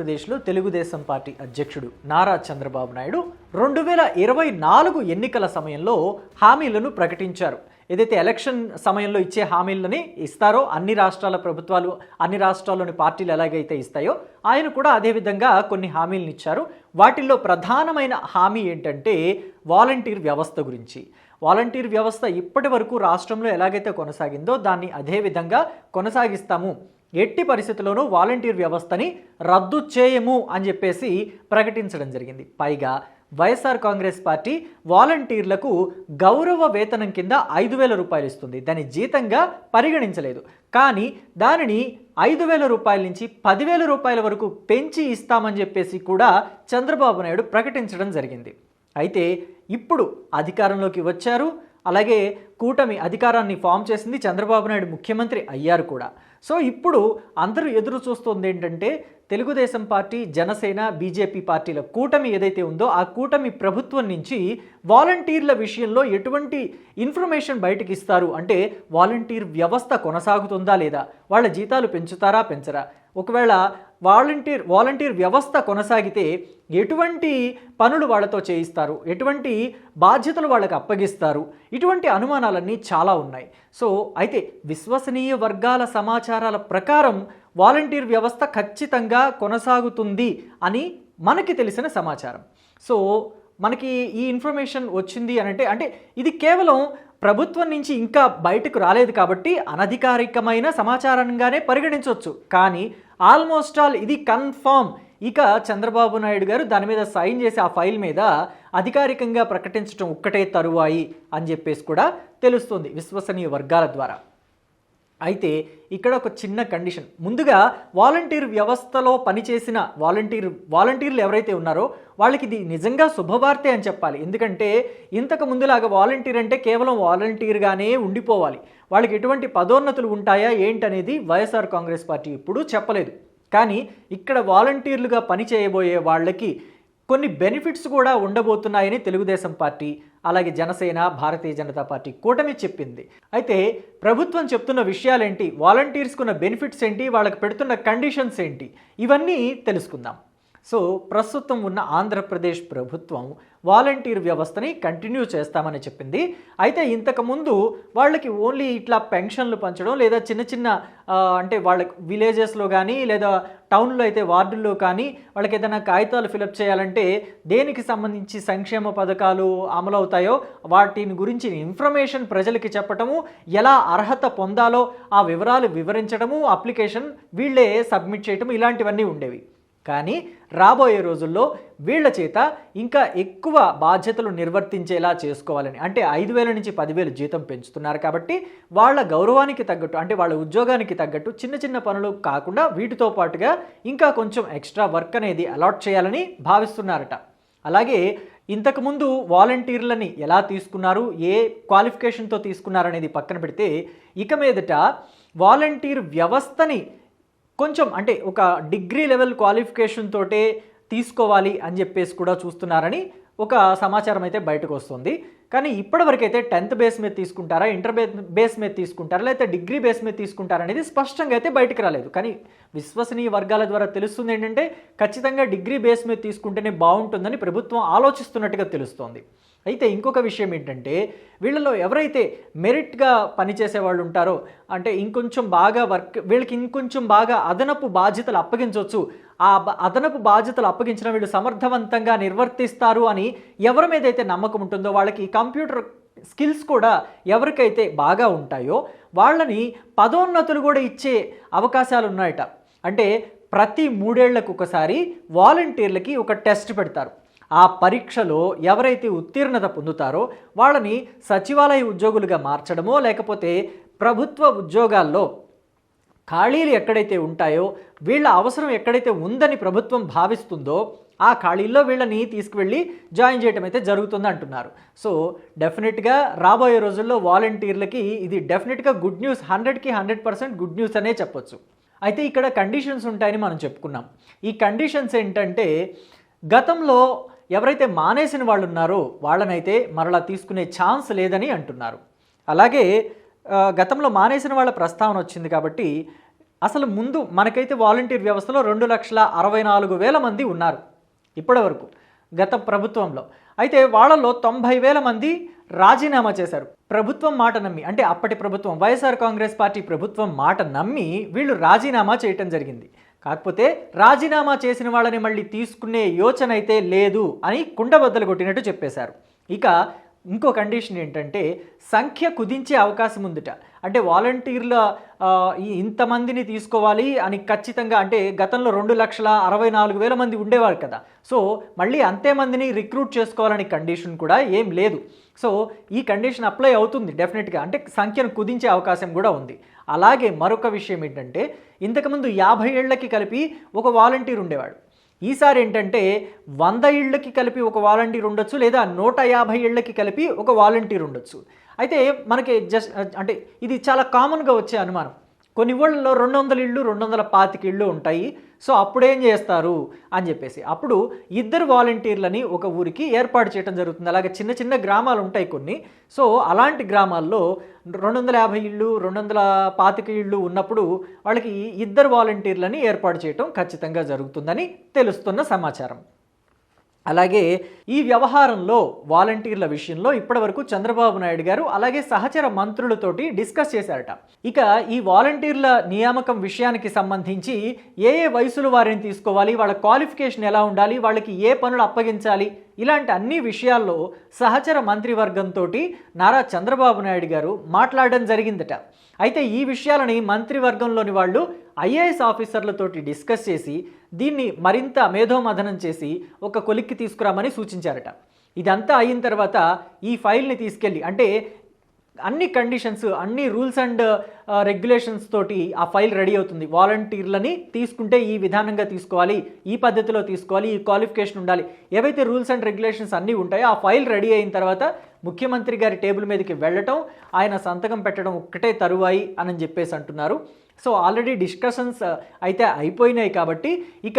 ఆంధ్రప్రదేశ్లో తెలుగుదేశం పార్టీ అధ్యక్షుడు నారా చంద్రబాబు నాయుడు రెండు వేల ఇరవై నాలుగు ఎన్నికల సమయంలో హామీలను ప్రకటించారు. ఏదైతే ఎలక్షన్ సమయంలో ఇచ్చే హామీలని ఇస్తారో అన్ని రాష్ట్రాల ప్రభుత్వాలు అన్ని రాష్ట్రాల్లోని పార్టీలు ఎలాగైతే ఇస్తాయో ఆయన కూడా అదేవిధంగా కొన్ని హామీలను ఇచ్చారు. వాటిల్లో ప్రధానమైన హామీ ఏంటంటే వాలంటీర్ వ్యవస్థ గురించి. వాలంటీర్ వ్యవస్థ ఇప్పటి వరకు రాష్ట్రంలో ఎలాగైతే కొనసాగిందో దాన్ని అదే విధంగా కొనసాగిస్తాము. ఎట్టి పరిస్థితుల్లోనూ వాలంటీర్ వ్యవస్థని రద్దు చేయము అని చెప్పేసి ప్రకటించడం జరిగింది. పైగా వైఎస్ఆర్ కాంగ్రెస్ పార్టీ వాలంటీర్లకు గౌరవ వేతనం కింద ఐదు వేల రూపాయలు ఇస్తుంది. దాని జీతంగా పరిగణించలేదు. కానీ దానిని ఐదు వేల రూపాయల నుంచి పదివేల రూపాయల వరకు పెంచి ఇస్తామని చెప్పేసి కూడా చంద్రబాబు నాయుడు ప్రకటించడం జరిగింది. అయితే ఇప్పుడు అధికారంలోకి వచ్చారు. అలాగే కూటమి అధికారాన్ని ఫామ్ చేసింది చంద్రబాబు నాయుడు ముఖ్యమంత్రి అయ్యారు కూడా. సో ఇప్పుడు అందరూ ఎదురు చూస్తుంది ఏంటంటే తెలుగుదేశం పార్టీ జనసేన బీజేపీ పార్టీల కూటమి ఏదైతే ఉందో ఆ కూటమి ప్రభుత్వం నుంచి వాలంటీర్ల విషయంలో ఎటువంటి ఇన్ఫర్మేషన్ బయటకు ఇస్తారు అంటే వాలంటీర్ వ్యవస్థ కొనసాగుతుందా లేదా? వాళ్ళ జీతాలు పెంచుతారా పెంచరా? ఒకవేళ వాలంటీర్ వాలంటీర్ వ్యవస్థ కొనసాగితే ఎటువంటి పనులు వాళ్ళతో చేయిస్తారు? ఎటువంటి బాధ్యతలు వాళ్ళకి అప్పగిస్తారు? ఇటువంటి అనుమానాలన్నీ చాలా ఉన్నాయి. సో అయితే విశ్వసనీయ వర్గాల సమాచారాల ప్రకారం వాలంటీర్ వ్యవస్థ ఖచ్చితంగా కొనసాగుతుంది అని మనకి తెలిసిన సమాచారం. సో మనకి ఈ ఇన్ఫర్మేషన్ వచ్చింది అని అంటే అంటే ఇది కేవలం ప్రభుత్వం నుంచి ఇంకా బయటకు రాలేదు కాబట్టి అనధికారికమైన సమాచారంగానే పరిగణించవచ్చు కానీ ఆల్మోస్ట్ ఆల్ ఇది కన్ఫామ్. ఇక చంద్రబాబు నాయుడు గారు దాని మీద సైన్ చేసి ఆ ఫైల్ మీద అధికారికంగా ప్రకటించడం ఒక్కటే తరువాయి అని చెప్పేసి కూడా తెలుస్తుంది విశ్వసనీయ వర్గాల ద్వారా. అయితే ఇక్కడ ఒక చిన్న కండిషన్. ముందుగా వాలంటీర్ వ్యవస్థలో పనిచేసిన వాలంటీర్ వాలంటీర్లు ఎవరైతే ఉన్నారో వాళ్ళకి ఇది నిజంగా శుభవార్తే అని చెప్పాలి. ఎందుకంటే ఇంతకు ముందులాగా వాలంటీర్ అంటే కేవలం వాలంటీర్గానే ఉండిపోవాలి. వాళ్ళకి ఎటువంటి పదోన్నతులు ఉంటాయా ఏంటనేది వైఎస్ఆర్ కాంగ్రెస్ పార్టీ ఇప్పుడు చెప్పలేదు. కానీ ఇక్కడ వాలంటీర్లుగా పనిచేయబోయే వాళ్ళకి కొన్ని బెనిఫిట్స్ కూడా ఉండబోతున్నాయని తెలుగుదేశం పార్టీ అలాగే జనసేన భారతీయ జనతా పార్టీ కూటమి చెప్పింది. అయితే ప్రభుత్వం చెప్తున్న విషయాలేంటి? వాలంటీర్స్కున్న బెనిఫిట్స్ ఏంటి? వాళ్ళకి పెడుతున్న కండిషన్స్ ఏంటి? ఇవన్నీ తెలుసుకుందాం. సో ప్రస్తుతం ఉన్న ఆంధ్రప్రదేశ్ ప్రభుత్వం వాలంటీర్ వ్యవస్థని కంటిన్యూ చేస్తామని చెప్పింది. అయితే ఇంతకుముందు వాళ్ళకి ఓన్లీ ఇట్లా పెన్షన్లు పంచడం లేదా చిన్న చిన్న అంటే వాళ్ళ విలేజెస్లో కానీ లేదా టౌన్లో అయితే వార్డుల్లో కానీ వాళ్ళకి ఏదైనా కాగితాలు ఫిలప్ చేయాలంటే దేనికి సంబంధించి సంక్షేమ పథకాలు అమలవుతాయో వాటిని గురించి ఇన్ఫర్మేషన్ ప్రజలకి చెప్పటము ఎలా అర్హత పొందాలో ఆ వివరాలు వివరించడము అప్లికేషన్ వీళ్ళే సబ్మిట్ చేయటం ఇలాంటివన్నీ ఉండేవి. కానీ రాబోయే రోజుల్లో వీళ్ళ చేత ఇంకా ఎక్కువ బాధ్యతలు నిర్వర్తించేలా చేసుకోవాలని అంటే ఐదు వేల నుంచి పదివేలు జీతం పెంచుతున్నారు కాబట్టి వాళ్ళ గౌరవానికి తగ్గట్టు అంటే వాళ్ళ ఉద్యోగానికి తగ్గట్టు చిన్న చిన్న పనులు కాకుండా వీటితో పాటుగా ఇంకా కొంచెం ఎక్స్ట్రా వర్క్ అనేది అలాట్ చేయాలని భావిస్తున్నారట. అలాగే ఇంతకుముందు వాలంటీర్లని ఎలా తీసుకున్నారు ఏ క్వాలిఫికేషన్తో తీసుకున్నారనేది పక్కన పెడితే ఇక మీదట వాలంటీర్ వ్యవస్థని కొంచెం అంటే ఒక డిగ్రీ లెవెల్ క్వాలిఫికేషన్ తోటే తీసుకోవాలి అని చెప్పేసి కూడా చూస్తున్నారని ఒక సమాచారం అయితే బయటకు వస్తుంది. కానీ ఇప్పటివరకైతే టెన్త్ బేస్ మీద తీసుకుంటారా ఇంటర్ బే బేస్ మీద తీసుకుంటారా లేకపోతే డిగ్రీ బేస్ మీద తీసుకుంటారా అనేది స్పష్టంగా అయితే బయటకు రాలేదు. కానీ విశ్వసనీయ వర్గాల ద్వారా తెలుస్తుంది ఏంటంటే ఖచ్చితంగా డిగ్రీ బేస్ మీద తీసుకుంటేనే బాగుంటుందని ప్రభుత్వం ఆలోచిస్తున్నట్టుగా తెలుస్తోంది. అయితే ఇంకొక విషయం ఏంటంటే వీళ్ళలో ఎవరైతే మెరిట్గా పనిచేసే వాళ్ళు ఉంటారో అంటే ఇంకొంచెం బాగా వర్క్ వీళ్ళకి ఇంకొంచెం బాగా అదనపు బాధ్యతలు అప్పగించవచ్చు. ఆ అదనపు బాధ్యతలు అప్పగించిన వీళ్ళు సమర్థవంతంగా నిర్వర్తిస్తారు అని ఎవరి మీద అయితే నమ్మకం ఉంటుందో వాళ్ళకి కంప్యూటర్ స్కిల్స్ కూడా ఎవరికైతే బాగా ఉంటాయో వాళ్ళని పదోన్నతులు కూడా ఇచ్చే అవకాశాలు ఉన్నాయట. అంటే ప్రతి మూడేళ్ళకు ఒకసారి వాలంటీర్లకి ఒక టెస్ట్ పెడతారు. ఆ పరీక్షలో ఎవరైతే ఉత్తీర్ణత పొందుతారో వాళ్ళని సచివాలయ ఉద్యోగులుగా మార్చడమో లేకపోతే ప్రభుత్వ ఉద్యోగాల్లో ఖాళీలు ఎక్కడైతే ఉంటాయో వీళ్ళ అవసరం ఎక్కడైతే ఉందని ప్రభుత్వం భావిస్తుందో ఆ ఖాళీల్లో వీళ్ళని తీసుకువెళ్ళి జాయిన్ చేయడం అయితే జరుగుతుంది అంటున్నారు. సో డెఫినెట్గా రాబోయే రోజుల్లో వాలంటీర్లకి ఇది డెఫినెట్గా గుడ్ న్యూస్ హండ్రెడ్కి హండ్రెడ్ పర్సెంట్ గుడ్ న్యూస్ అనే చెప్పొచ్చు. అయితే ఇక్కడ కండిషన్స్ ఉంటాయని మనం చెప్పుకున్నాం. ఈ కండిషన్స్ ఏంటంటే గతంలో ఎవరైతే మానేసిన వాళ్ళు ఉన్నారో వాళ్ళనైతే మరలా తీసుకునే ఛాన్స్ లేదని అంటున్నారు. అలాగే గతంలో మానేసిన వాళ్ళ ప్రస్తావన వచ్చింది కాబట్టి అసలు ముందు మనకైతే వాలంటీర్ వ్యవస్థలో రెండు లక్షల అరవై నాలుగు వేల మంది ఉన్నారు ఇప్పటివరకు గత ప్రభుత్వంలో. అయితే వాళ్ళలో తొంభై వేల మంది రాజీనామా చేశారు. ప్రభుత్వం మాట నమ్మి అంటే అప్పటి ప్రభుత్వం వైఎస్ఆర్ కాంగ్రెస్ పార్టీ ప్రభుత్వం మాట నమ్మి వీళ్ళు రాజీనామా చేయటం జరిగింది. కాకపోతే రాజీనామా చేసిన వాళ్ళని మళ్ళీ తీసుకునే యోచన అయితే లేదు అని కుండబద్దలు కొట్టినట్టు చెప్పేశారు. ఇక ఇంకో కండిషన్ ఏంటంటే సంఖ్య కుదించే అవకాశం ఉందిట. అంటే వాలంటీర్ల ఈ ఇంతమందిని తీసుకోవాలి అని ఖచ్చితంగా అంటే గతంలో రెండు లక్షల అరవై నాలుగు వేల మంది ఉండేవారు కదా. సో మళ్ళీ అంతే మందిని రిక్రూట్ చేసుకోవాలని కండిషన్ కూడా ఏం లేదు. సో ఈ కండిషన్ అప్లై అవుతుంది డెఫినెట్గా. అంటే సంఖ్యను కుదించే అవకాశం కూడా ఉంది. అలాగే మరొక విషయం ఏంటంటే ఇంతకుముందు యాభై ఏళ్ళకి కలిపి ఒక వాలంటీర్ ఉండేవాడు. ఈసారి ఏంటంటే వంద ఇళ్ళకి కలిపి ఒక వాలంటీర్ ఉండొచ్చు లేదా నూట యాభై ఇళ్ళకి కలిపి ఒక వాలంటీర్ ఉండొచ్చు. అయితే మనకి జస్ట్ అంటే ఇది చాలా కామన్గా వచ్చే అనుమానం. కొన్ని ఊళ్ళలో రెండు వందల ఇళ్ళు రెండు వందల పాతిక ఇళ్ళు ఉంటాయి. సో అప్పుడేం చేస్తారు? అని చెప్పేసి. అప్పుడు ఇద్దరు వాలంటీర్లని ఒక ఊరికి ఏర్పాటు చేయడం జరుగుతుంది. అలాగే చిన్న చిన్న గ్రామాలు ఉంటాయి కొన్ని. సో అలాంటి గ్రామాల్లో రెండు వందల యాభై ఇళ్ళు రెండు వందల పాతిక ఇళ్ళు ఉన్నప్పుడు వాళ్ళకి ఇద్దరు వాలంటీర్లని ఏర్పాటు చేయటం ఖచ్చితంగా జరుగుతుందని తెలుస్తున్న సమాచారం. అలాగే ఈ వ్యవహారంలో వాలంటీర్ల విషయంలో ఇప్పటివరకు చంద్రబాబు నాయుడు గారు అలాగే సహచర మంత్రులతోటి డిస్కస్ చేశారట. ఇక ఈ వాలంటీర్ల నియామకం విషయానికి సంబంధించి ఏ ఏ వయసుల వారిని తీసుకోవాలి వాళ్ళ క్వాలిఫికేషన్ ఎలా ఉండాలి వాళ్ళకి ఏ పనులు అప్పగించాలి ఇలాంటి అన్ని విషయాల్లో సహచర మంత్రివర్గంతో నారా చంద్రబాబు నాయుడు గారు మాట్లాడడం జరిగిందట. అయితే ఈ విషయాలని మంత్రివర్గంలోని వాళ్ళు ఐఏఎస్ ఆఫీసర్లతోటి డిస్కస్ చేసి దీన్ని మరింత మేధోమథనం చేసి ఒక కొలిక్కి తీసుకురామని సూచించారట. ఇదంతా అయిన తర్వాత ఈ ఫైల్ని తీసుకెళ్ళి అంటే అన్ని కండిషన్స్ అన్ని రూల్స్ అండ్ రెగ్యులేషన్స్ తోటి ఆ ఫైల్ రెడీ అవుతుంది. వాలంటీర్లని తీసుకుంటే ఈ విధానంగా తీసుకోవాలి ఈ పద్ధతిలో తీసుకోవాలి ఈ క్వాలిఫికేషన్ ఉండాలి. ఏవైతే రూల్స్ అండ్ రెగ్యులేషన్స్ అన్నీ ఉంటాయో ఆ ఫైల్ రెడీ అయిన తర్వాత ముఖ్యమంత్రి గారి టేబుల్ మీదకి వెళ్ళటం ఆయన సంతకం పెట్టడం ఒక్కటే తరువాయి అని చెప్పేసి అంటున్నారు. సో ఆల్రెడీ డిస్కషన్స్ uh, అయితే అయిపోయినాయి కాబట్టి ఇక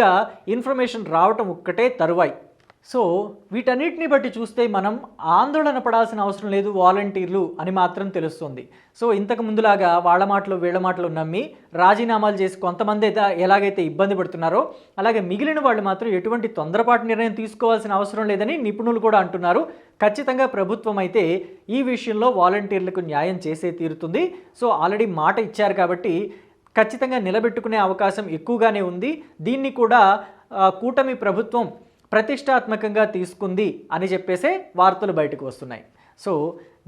ఇన్ఫర్మేషన్ రావటం ఒక్కటే తరువాయి. సో వీటన్నిటిని బట్టి చూస్తే మనం ఆందోళన పడాల్సిన అవసరం లేదు వాలంటీర్లు అని మాత్రం తెలుస్తుంది. సో ఇంతకు ముందులాగా వాళ్ళ మాటలు వీళ్ళ మాటలు నమ్మి రాజీనామాలు చేసి కొంతమంది అయితే ఎలాగైతే ఇబ్బంది పడుతున్నారో అలాగే మిగిలిన వాళ్ళు మాత్రం ఎటువంటి తొందరపాటు నిర్ణయం తీసుకోవాల్సిన అవసరం లేదని నిపుణులు కూడా అంటున్నారు. ఖచ్చితంగా ప్రభుత్వం అయితే ఈ విషయంలో వాలంటీర్లకు న్యాయం చేసే తీరుతుంది. సో ఆల్రెడీ మాట ఇచ్చారు కాబట్టి ఖచ్చితంగా నిలబెట్టుకునే అవకాశం ఎక్కువగానే ఉంది. దీన్ని కూడా కూటమి ప్రభుత్వం ప్రతిష్టాత్మకంగా తీసుకుంది అని చెప్పేసే వార్తలు బయటకు వస్తున్నాయి. సో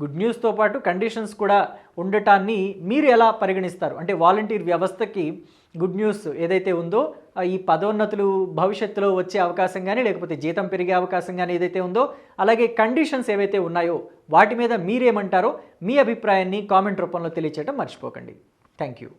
గుడ్ న్యూస్తో పాటు కండిషన్స్ కూడా ఉండటాన్ని మీరు ఎలా పరిగణిస్తారు? అంటే వాలంటీర్ వ్యవస్థకి గుడ్ న్యూస్ ఏదైతే ఉందో ఈ పదోన్నతులు భవిష్యత్తులో వచ్చే అవకాశం కానీ లేకపోతే జీతం పెరిగే అవకాశం కానీ ఏదైతే ఉందో అలాగే కండిషన్స్ ఏవైతే ఉన్నాయో వాటి మీద మీరేమంటారో మీ అభిప్రాయాన్ని కామెంట్ రూపంలో తెలియచేయడం మర్చిపోకండి. Thank you.